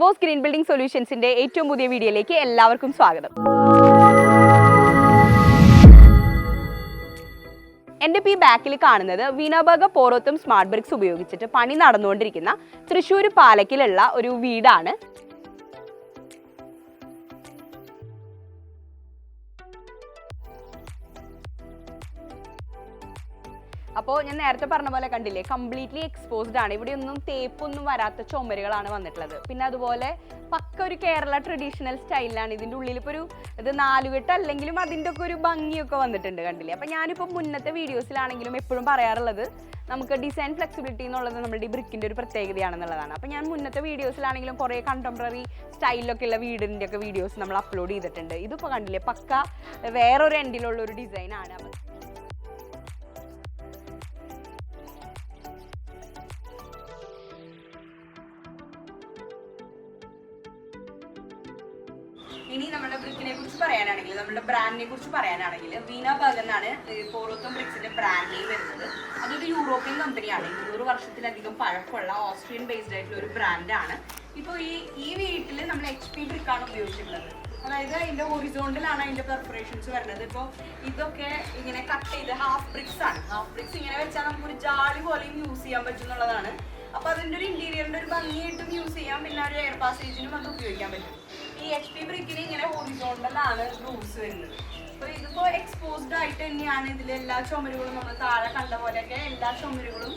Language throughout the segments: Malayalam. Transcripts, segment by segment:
വോസ് ഗ്രീൻ ബിൽഡിംഗ് സൊല്യൂഷൻസിന്റെ ഏറ്റവും പുതിയ വീഡിയോയിലേക്ക് എല്ലാവർക്കും സ്വാഗതം. എന്റെ ഇപ്പോൾ ഈ ബാക്കിൽ കാണുന്നത് വിനോബർഗ പോറോത്തും സ്മാർട്ട് ബ്രിക്സ് ഉപയോഗിച്ചിട്ട് പണി നടന്നുകൊണ്ടിരിക്കുന്ന തൃശ്ശൂർ പാലക്കിലുള്ള ഒരു വീടാണ്. അപ്പോൾ ഞാൻ നേരത്തെ പറഞ്ഞ പോലെ കണ്ടില്ലേ കംപ്ലീറ്റ്ലി എക്സ്പോസ്ഡ് ആണ്. ഇവിടെ ഒന്നും തേപ്പൊന്നും വരാത്ത ചുമരുകളാണ് വന്നിട്ടുള്ളത്. പിന്നെ അതുപോലെ പക്ക ഒരു കേരള ട്രഡീഷണൽ സ്റ്റൈലാണ് ഇതിന്റെ ഉള്ളിൽ ഇപ്പോൾ ഒരു ഇത് നാലുകെട്ട് അല്ലെങ്കിലും അതിന്റെ ഒക്കെ ഒരു ഭംഗിയൊക്കെ വന്നിട്ടുണ്ട് കണ്ടില്ലേ. അപ്പം ഞാനിപ്പോൾ മുന്നത്തെ വീഡിയോസിലാണെങ്കിലും എപ്പോഴും പറയാറുള്ളത് നമുക്ക് ഡിസൈൻ ഫ്ലെക്സിബിലിറ്റി എന്നുള്ളത് നമ്മുടെ ഈ ബ്രിക്കിന്റെ ഒരു പ്രത്യേകതയാണെന്നുള്ളതാണ്. അപ്പോൾ ഞാൻ മുന്നത്തെ വീഡിയോസിലാണെങ്കിലും കുറേ കണ്ടംപററി സ്റ്റൈലിലൊക്കെ ഉള്ള വീടിന്റെ ഒക്കെ വീഡിയോസ് നമ്മൾ അപ്ലോഡ് ചെയ്തിട്ടുണ്ട്. ഇതിപ്പോൾ കണ്ടില്ലേ പക്ക വേറൊരു എൻഡിലുള്ള ഒരു ഡിസൈനാണ് അപ്പം ഇനി നമ്മുടെ ബ്രിക്കിനെ കുറിച്ച് പറയാനാണെങ്കിൽ നമ്മുടെ ബ്രാൻഡിനെ കുറിച്ച് പറയാനാണെങ്കിൽ വീന ബർഗ് എന്നാണ് പോറോത്തം ബ്രിക്സിന്റെ ബ്രാൻഡ് നെയിം വരുന്നത്. അതൊരു യൂറോപ്യൻ കമ്പനിയാണ് ഇരുന്നൂറ് വർഷത്തിലധികം പഴക്കമുള്ള ഓസ്ട്രിയൻ ബേസ്ഡ് ആയിട്ടുള്ള ഒരു ബ്രാൻഡാണ് ഇപ്പോൾ ഈ ഈ വീട്ടിൽ നമ്മൾ എച്ച് പി ബ്രിക്കാണ് ഉപയോഗിച്ചിട്ടുള്ളത്. അതായത് അതിന്റെ ഒറിസോണ്ടിലാണ് അതിന്റെ പെർഫറേഷൻസ് വരുന്നത്. ഇപ്പോൾ ഇതൊക്കെ ഇങ്ങനെ കട്ട് ചെയ്ത് ഹാഫ് ബ്രിക്സ് ആണ്. ഹാഫ് ബ്രിക്സ് ഇങ്ങനെ വെച്ചാൽ നമുക്കൊരു ജാളി പോലെയും യൂസ് ചെയ്യാൻ പറ്റും എന്നുള്ളതാണ് അപ്പൊ അതിന്റെ ഒരു ഇന്റീരിയറിന്റെ ഒരു ഭംഗിയായിട്ടും യൂസ് ചെയ്യാം പിന്നെ ഒരു എയർ പാസേജിനും അത് ഉപയോഗിക്കാൻ പറ്റും. ഈ എച്ച് പി ബ്രിക്കിന് ഇങ്ങനെ ഹോറിസോണ്ടലാണ് റൂട്ട്സ് വരുന്നത്. അപ്പൊ ഇതിപ്പോ എക്സ്പോസ്ഡ് ആയിട്ട് തന്നെയാണ് ഇതിൽ എല്ലാ ചുമരുകളും നമ്മൾ താഴെ കണ്ട പോലെയൊക്കെ എല്ലാ ചുമരുകളും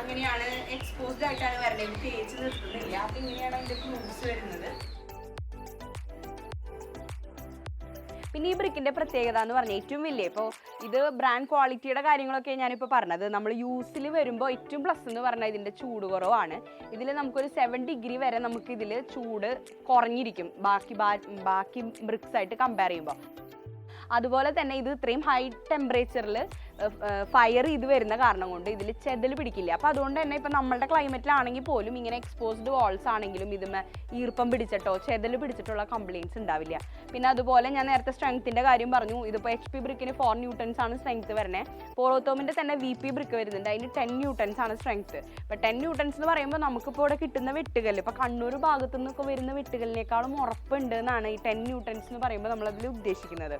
അങ്ങനെയാണ് എക്സ്പോസ്ഡ് ആയിട്ടാണ് വരുന്നത് തേച്ച് നിർത്തുന്നില്ല. അപ്പൊ ഇങ്ങനെയാണ് അതിന്റെ റൂട്ട്സ് വരുന്നത്. പിന്നെ ഈ ബ്രിക്കിന്റെ പ്രത്യേകത എന്ന് പറഞ്ഞാൽ ഏറ്റവും വലിയ. ഇപ്പോൾ ഇത് ബ്രാൻഡ് ക്വാളിറ്റിയുടെ കാര്യങ്ങളൊക്കെ ഞാനിപ്പോൾ പറഞ്ഞത്. നമ്മൾ യൂസിൽ വരുമ്പോൾ ഏറ്റവും പ്ലസ് എന്ന് പറഞ്ഞാൽ ഇതിന്റെ ചൂട് കുറവാണ്. ഇതിൽ നമുക്കൊരു സെവൻ ഡിഗ്രി വരെ നമുക്ക് ഇതിൽ ചൂട് കുറഞ്ഞിരിക്കും. ബാക്കി ബാക്കി ബ്രിക്സ് ആയിട്ട് കമ്പയർ ചെയ്യുമ്പോൾ അതുപോലെ തന്നെ ഇത് ഇത്രയും ഹൈ ടെമ്പറേച്ചറിൽ ഫയർ ഇത് വരുന്ന കാരണം കൊണ്ട് ഇതിൽ ചെതൽ പിടിക്കില്ല. അപ്പോൾ അതുകൊണ്ട് തന്നെ ഇപ്പം നമ്മളുടെ ക്ലൈമറ്റിലാണെങ്കിൽ പോലും ഇങ്ങനെ എക്സ്പോസ്ഡ് വാൾസ് ആണെങ്കിലും ഇതുമേ ഈർപ്പം പിടിച്ചിട്ടോ ചെതൽ പിടിച്ചിട്ടുള്ള കംപ്ലയിൻസ് ഉണ്ടാവില്ല. പിന്നെ അതുപോലെ ഞാൻ നേരത്തെ സ്ട്രെങ്ത്തിന്റെ കാര്യം പറഞ്ഞു. ഇതിപ്പോൾ എച്ച് പി ബ്രിക്കിന് ഫോർ ന്യൂട്ടൺസ് ആണ് സ്ട്രെങ്ത് വരുന്നത് പോറോത്തോമിന്റെ തന്നെ വി പി ബ്രിക്ക് വരുന്നുണ്ട്. അതിന് ടെൻ ന്യൂട്ടൺസ് ആണ് സ്ട്രെങ്ത് ഇപ്പോൾ ടെൻ ന്യൂട്ടൺസ് എന്ന് പറയുമ്പോൾ നമുക്കിപ്പോൾ ഇവിടെ കിട്ടുന്ന വെട്ടുകൽ ഇപ്പോൾ കണ്ണൂർ ഭാഗത്തു നിന്നൊക്കെ വരുന്ന വെട്ടുകലിനേക്കാളും ഉറപ്പുണ്ട് എന്നാണ് ഈ ടെൻ ന്യൂട്ടൺസ് എന്ന് പറയുമ്പോൾ നമ്മളതിൽ ഉദ്ദേശിക്കുന്നത്.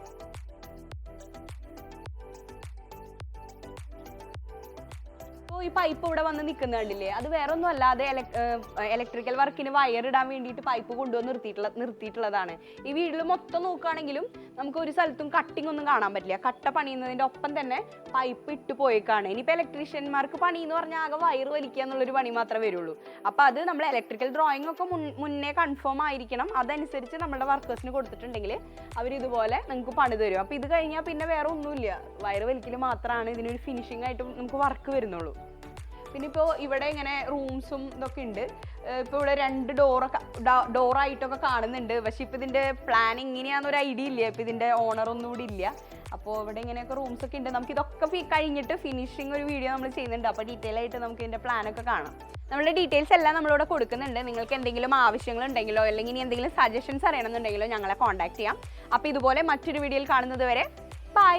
ഈ പൈപ്പ് ഇവിടെ വന്ന് നിൽക്കുന്ന കണ്ടില്ലേ? അത് വേറെ ഒന്നും അല്ലാതെ ഇലക്ട്രിക്കൽ വർക്കിന് വയർ ഇടാൻ വേണ്ടിയിട്ട് പൈപ്പ് കൊണ്ടുവന്ന് നിർത്തിയിട്ടുള്ള നിർത്തിയിട്ടുള്ളതാണ്. ഈ വീട്ടിൽ മൊത്തം നോക്കുകയാണെങ്കിലും നമുക്ക് ഒരു സ്ഥലത്തും കട്ടിംഗ് ഒന്നും കാണാൻ പറ്റില്ല. കട്ട പണിയുന്നതിന്റെ ഒപ്പം തന്നെ പൈപ്പ് ഇട്ട് പോയേക്കാണ്. ഇനിയിപ്പോൾ ഇലക്ട്രീഷ്യന്മാർക്ക് പണി എന്ന് പറഞ്ഞാൽ ആകെ വയർ വലിക്കുക എന്നുള്ളൊരു പണി മാത്രമേ വരുള്ളൂ. അപ്പോൾ അത് നമ്മൾ ഇലക്ട്രിക്കൽ ഡ്രോയിങ് ഒക്കെ മുന്നേ കൺഫേം ആയിരിക്കണം. അതനുസരിച്ച് നമ്മുടെ വർക്കേഴ്സിന് കൊടുത്തിട്ടുണ്ടെങ്കിൽ അവർ ഇതുപോലെ നിങ്ങൾക്ക് പണി തരും. അപ്പോൾ ഇത് കഴിഞ്ഞാൽ പിന്നെ വേറെ ഒന്നുമില്ല. വയർ വലിക്കൽ മാത്രമാണ് ഇതിനൊരു ഫിനിഷിംഗ് ആയിട്ട് നമുക്ക് വർക്ക് വരുന്നുള്ളൂ. പിന്നെ ഇപ്പോൾ ഇവിടെ ഇങ്ങനെ റൂംസും ഇതൊക്കെ ഉണ്ട്. ഇപ്പോൾ ഇവിടെ രണ്ട് ഡോറൊക്കെ ഡോറായിട്ടൊക്കെ കാണുന്നുണ്ട്. പക്ഷേ ഇപ്പോൾ ഇതിന്റെ പ്ലാൻ ഇങ്ങനെയാണെന്നൊരു ഐഡിയ ഇല്ല. ഇപ്പോൾ ഇതിന്റെ ഓണർ ഒന്നും കൂടി ഇല്ല. അപ്പോൾ ഇവിടെ ഇങ്ങനെയൊക്കെ റൂംസ് ഒക്കെ ഉണ്ട്. നമുക്ക് ഇതൊക്കെ കഴിഞ്ഞിട്ട് ഫിനിഷിംഗ് ഒരു വീഡിയോ നമ്മൾ ചെയ്യുന്നുണ്ട്. അപ്പോൾ ഡീറ്റെയിൽ ആയിട്ട് നമുക്ക് ഇതിന്റെ പ്ലാനൊക്കെ കാണാം. നമ്മുടെ ഡീറ്റെയിൽസ് എല്ലാം നമ്മളിവിടെ കൊടുക്കുന്നുണ്ട്. നിങ്ങൾക്ക് എന്തെങ്കിലും ആവശ്യങ്ങൾ ഉണ്ടെങ്കിലോ അല്ലെങ്കിൽ ഇനി എന്തെങ്കിലും സജഷൻസ് അറിയണമെന്നുണ്ടെങ്കിലോ ഞങ്ങളെ കോൺടാക്ട് ചെയ്യാം. അപ്പോൾ ഇതുപോലെ മറ്റൊരു വീഡിയോയിൽ കാണുന്നത് വരെ ബൈ